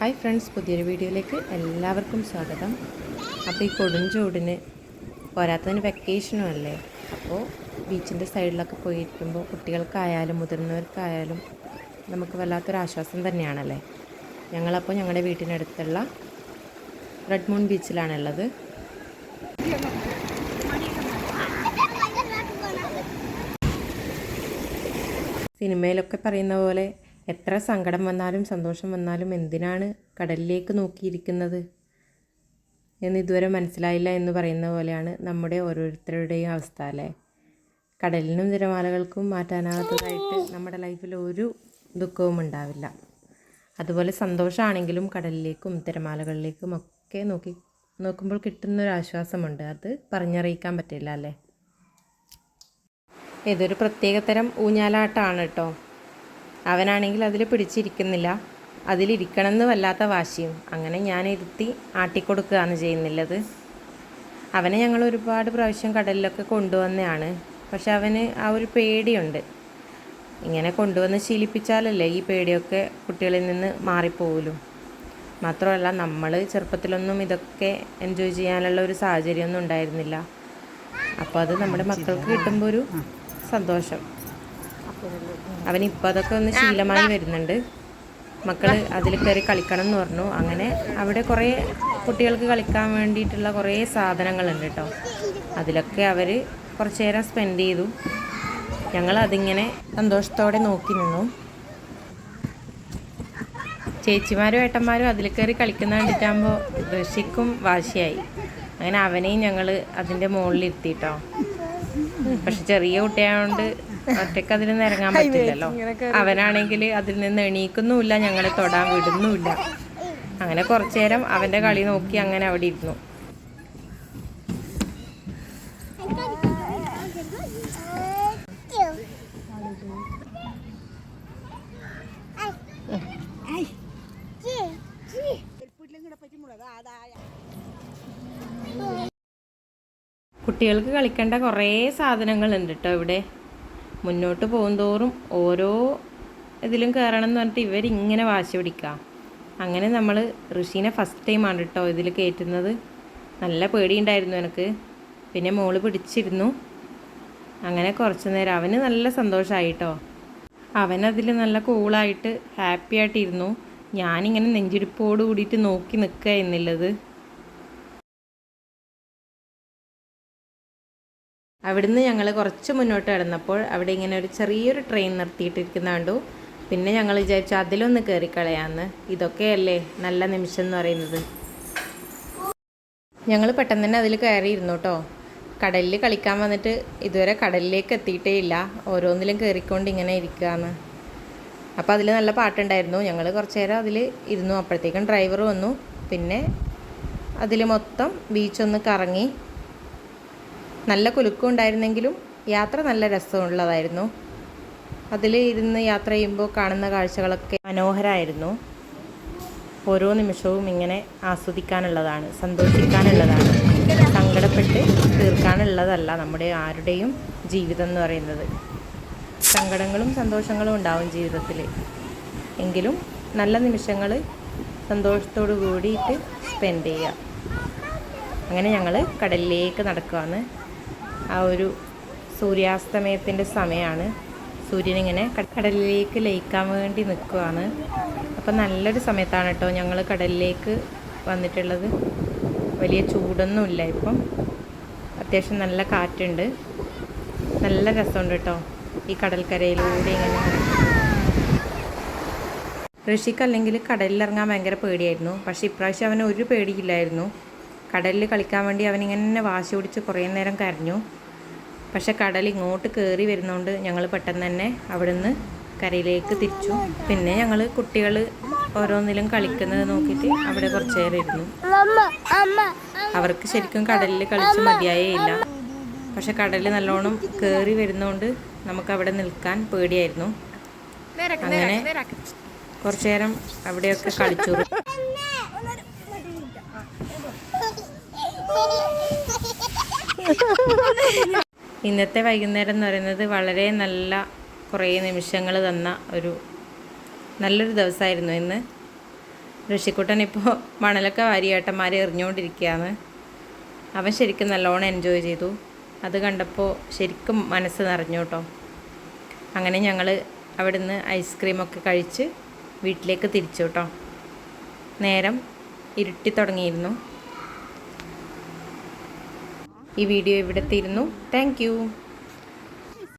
Hi friends പുതിയൊരു വീഡിയോയിലേക്ക് എല്ലാവർക്കും സ്വാഗതം. അപ്പോൾ ഈ കൊടുംചൂടിന് പോരാത്തതിന് വെക്കേഷനും അല്ലേ? അപ്പോൾ ബീച്ചിന്റെ സൈഡിലൊക്കെ പോയിരിക്കുമ്പോൾ കുട്ടികൾക്കായാലും മുതിർന്നവർക്കായാലും നമുക്ക് വല്ലാത്തൊരു ആശ്വാസം തന്നെയാണല്ലേ? ഞങ്ങളപ്പോൾ ഞങ്ങളുടെ വീട്ടിനടുത്തുള്ള റെഡ് മൂൺ ബീച്ചിലാണുള്ളത് സിനിമയിലൊക്കെ പറയുന്ന പോലെ എത്ര സങ്കടം വന്നാലും സന്തോഷം വന്നാലും എന്തിനാണ് കടലിലേക്ക് നോക്കിയിരിക്കുന്നത്? എന്ന് ഇതുവരെ മനസ്സിലായില്ല എന്ന് പറയുന്ന പോലെയാണ് നമ്മുടെ ഓരോരുത്തരുടെയും അവസ്ഥ അല്ലേ? കടലിനും തിരമാലകൾക്കും മാറ്റാനാകാത്തതായിട്ട് നമ്മുടെ ലൈഫിൽ ഒരു ദുഃഖവും ഉണ്ടാവില്ല. അതുപോലെ സന്തോഷമാണെങ്കിലും കടലിലേക്കും തിരമാലകളിലേക്കും ഒക്കെ നോക്കി നോക്കുമ്പോൾ കിട്ടുന്നൊരു ആശ്വാസമുണ്ട് അത് പറഞ്ഞറിയിക്കാൻ പറ്റില്ല അല്ലേ? ഇതൊരു പ്രത്യേകതരം ഊഞ്ഞാലാട്ടമാണ് കേട്ടോ അവനാണെങ്കിൽ അതിൽ പിടിച്ചിരിക്കുന്നില്ല. അതിലിരിക്കണം എന്ന് വല്ലാത്ത വാശിയും. അങ്ങനെ ഞാൻ ഇരുത്തി ആട്ടിക്കൊടുക്കുകയാണ് ചെയ്യുന്നുള്ളത് അവനെ ഞങ്ങൾ ഒരുപാട് പ്രാവശ്യം കടലിലൊക്കെ കൊണ്ടുവന്നതാണ്. പക്ഷെ അവന് ആ ഒരു പേടിയുണ്ട്. ഇങ്ങനെ കൊണ്ടുവന്ന് ശീലിപ്പിച്ചാലല്ലേ ഈ പേടിയൊക്കെ കുട്ടികളിൽ നിന്ന് മാറിപ്പോകലും മാത്രമല്ല നമ്മൾ ചെറുപ്പത്തിലൊന്നും ഇതൊക്കെ എൻജോയ് ചെയ്യാനുള്ള ഒരു സാഹചര്യമൊന്നും ഉണ്ടായിരുന്നില്ല. അപ്പോൾ അത് നമ്മുടെ മക്കൾക്ക് കിട്ടുമ്പോൾ ഒരു സന്തോഷം. അവനിപ്പോൾ അതൊക്കെ ഒന്ന് ശീലമായി വരുന്നുണ്ട്. മക്കൾ അതിൽ കയറി കളിക്കണം എന്ന് പറഞ്ഞു. അങ്ങനെ അവിടെ കുറേ കുട്ടികൾക്ക് കളിക്കാൻ വേണ്ടിയിട്ടുള്ള കുറേ സാധനങ്ങളുണ്ട് കേട്ടോ. അതിലൊക്കെ അവർ കുറച്ച് നേരം സ്പെൻഡ് ചെയ്തു. ഞങ്ങൾ അതിങ്ങനെ സന്തോഷത്തോടെ നോക്കി നിന്നു. ചേച്ചിമാരും ഏട്ടന്മാരും അതിൽ കയറി കളിക്കുന്ന കണ്ടിട്ടാകുമ്പോൾ ഋഷിക്കും വാശിയായി. അങ്ങനെ അവനെയും ഞങ്ങൾ അതിന്റെ മുകളിൽ ഇരുത്തിട്ടോ. പക്ഷെ ചെറിയ കുട്ടിയായതുകൊണ്ട് ഒറ്റയ്ക്ക് അതിൽ നിന്ന് ഇറങ്ങാൻ പറ്റില്ലല്ലോ അവനാണെങ്കിൽ അതിൽ നിന്ന് എണീക്കുന്നുമില്ല ഞങ്ങളെ തൊടാൻ വിടുന്നുമില്ല. അങ്ങനെ കുറച്ചു നേരം അവന്റെ കളി നോക്കി അങ്ങനെ അവിടെ ഇരുന്നു. കുട്ടികൾക്ക് കളിക്കേണ്ട കുറേ സാധനങ്ങളുണ്ട് കേട്ടോ ഇവിടെ. മുന്നോട്ട് പോകുന്തോറും ഓരോ ഇതിലും കയറണം എന്ന് പറഞ്ഞിട്ട് ഇവരിങ്ങനെ വാശി പിടിക്കുക അങ്ങനെ നമ്മൾ ഋഷീനെ ഫസ്റ്റ് ടൈമാണ് കേട്ടോ ഇതിൽ കയറ്റുന്നത് നല്ല പേടിയുണ്ടായിരുന്നു എനിക്ക്. പിന്നെ മോൾ പിടിച്ചിരുന്നു. അങ്ങനെ കുറച്ച് നേരം. അവന് നല്ല സന്തോഷമായി കേട്ടോ അവനതിൽ നല്ല കൂളായിട്ട് ഹാപ്പി ആയിട്ടിരുന്നു. ഞാനിങ്ങനെ നെഞ്ചിരിപ്പോട് കൂടിയിട്ട് നോക്കി നിൽക്കുക എന്നുള്ളത് അവിടുന്ന് ഞങ്ങൾ കുറച്ച് മുന്നോട്ട് കിടന്നപ്പോൾ അവിടെ ഇങ്ങനെ ഒരു ചെറിയൊരു ട്രെയിൻ നിർത്തിയിട്ടിരിക്കുന്ന കണ്ടു. പിന്നെ ഞങ്ങൾ വിചാരിച്ചു അതിലൊന്ന് കയറിക്കളയാന്ന് ഇതൊക്കെയല്ലേ നല്ല നിമിഷം എന്ന് പറയുന്നത്. ഞങ്ങൾ പെട്ടെന്ന് തന്നെ അതിൽ കയറിയിരുന്നു കേട്ടോ കടലിൽ കളിക്കാൻ വന്നിട്ട് ഇതുവരെ കടലിലേക്ക് എത്തിയിട്ടേ ഇല്ല. ഓരോന്നിലും കയറിക്കൊണ്ട് ഇങ്ങനെ ഇരിക്കുകയാണ് അപ്പോൾ അതിൽ നല്ല പാട്ടുണ്ടായിരുന്നു. ഞങ്ങൾ കുറച്ച് നേരം അതിൽ ഇരുന്നു. അപ്പോഴത്തേക്കും ഡ്രൈവർ വന്നു. പിന്നെ അതിൽ മൊത്തം ബീച്ചൊന്ന് കറങ്ങി. നല്ല കുലുക്കം ഉണ്ടായിരുന്നെങ്കിലും യാത്ര നല്ല രസമുള്ളതായിരുന്നു. അതിൽ ഇരുന്ന് യാത്ര ചെയ്യുമ്പോൾ കാണുന്ന കാഴ്ചകളൊക്കെ മനോഹരമായിരുന്നു ഓരോ നിമിഷവും ഇങ്ങനെ ആസ്വദിക്കാനുള്ളതാണ് സന്തോഷിക്കാനുള്ളതാണ്. സങ്കടപ്പെട്ട് തീർക്കാനുള്ളതല്ല നമ്മുടെ ആരുടെയും ജീവിതം എന്ന് പറയുന്നത്. സങ്കടങ്ങളും സന്തോഷങ്ങളും ഉണ്ടാവും ജീവിതത്തിൽ എങ്കിലും നല്ല നിമിഷങ്ങൾ സന്തോഷത്തോടു കൂടിയിട്ട് സ്പെൻഡ് ചെയ്യുക. അങ്ങനെ ഞങ്ങൾ കടലിലേക്ക് നടക്കുകയാണ് ആ ഒരു സൂര്യാസ്തമയത്തിന്റെ സമയമാണ് സൂര്യനിങ്ങനെ കടലിലേക്ക് ലയിക്കാൻ വേണ്ടി നിൽക്കുകയാണ് അപ്പം നല്ലൊരു സമയത്താണ് കേട്ടോ ഞങ്ങൾ കടലിലേക്ക് വന്നിട്ടുള്ളത്. വലിയ ചൂടൊന്നുമില്ല ഇപ്പം. അത്യാവശ്യം നല്ല കാറ്റുണ്ട്. നല്ല രസമുണ്ട് കേട്ടോ ഈ കടൽക്കരയിലൂടെ ഇങ്ങനെ ഋഷിക്ക് അല്ലെങ്കിൽ കടലിലിറങ്ങാൻ ഭയങ്കര പേടിയായിരുന്നു. പക്ഷേ ഇപ്രാവശ്യം അവന് ഒരു പേടിയില്ലായിരുന്നു. കടലിൽ കളിക്കാൻ വേണ്ടി അവനിങ്ങനെ വാശി പിടിച്ച് കുറേ നേരം കരഞ്ഞു. പക്ഷെ കടൽ ഇങ്ങോട്ട് കയറി വരുന്നതുകൊണ്ട് ഞങ്ങൾ പെട്ടെന്ന് തന്നെ അവിടുന്ന് കരയിലേക്ക് തിരിച്ചു. പിന്നെ ഞങ്ങൾ കുട്ടികൾ ഓരോന്നിലും കളിക്കുന്നത് നോക്കിയിട്ട് അവിടെ കുറച്ച് നേരം ഇരുന്നു. അവർക്ക് ശരിക്കും കടലിൽ കളിച്ച് മതിയായേ ഇല്ല. പക്ഷെ കടൽ നല്ലോണം കയറി വരുന്നതുകൊണ്ട് നമുക്ക് അവിടെ നിൽക്കാൻ പേടിയായിരുന്നു. അങ്ങനെ കുറച്ചു നേരം അവിടെയൊക്കെ കളിച്ചു. ഇന്നത്തെ വൈകുന്നേരം എന്ന് പറയുന്നത് വളരെ നല്ല കുറേ നിമിഷങ്ങൾ തന്ന ഒരു നല്ലൊരു ദിവസമായിരുന്നു ഇന്ന്. ഋഷിക്കുട്ടൻ ഇപ്പോൾ മണലൊക്കെ വാരിയേട്ടന്മാരെ എറിഞ്ഞുകൊണ്ടിരിക്കുകയാണ്. അവൻ ശരിക്കും നല്ലോണം എൻജോയ് ചെയ്തു. അത് കണ്ടപ്പോൾ ശരിക്കും മനസ്സ് നിറഞ്ഞു കേട്ടോ. അങ്ങനെ ഞങ്ങൾ അവിടുന്ന് ഐസ്ക്രീമൊക്കെ കഴിച്ച് വീട്ടിലേക്ക് തിരിച്ചു കേട്ടോ. നേരം ഇരുട്ടി തുടങ്ങിയിരുന്നു. ഈ വീഡിയോ ഇവിടെ തീരുന്നു. താങ്ക്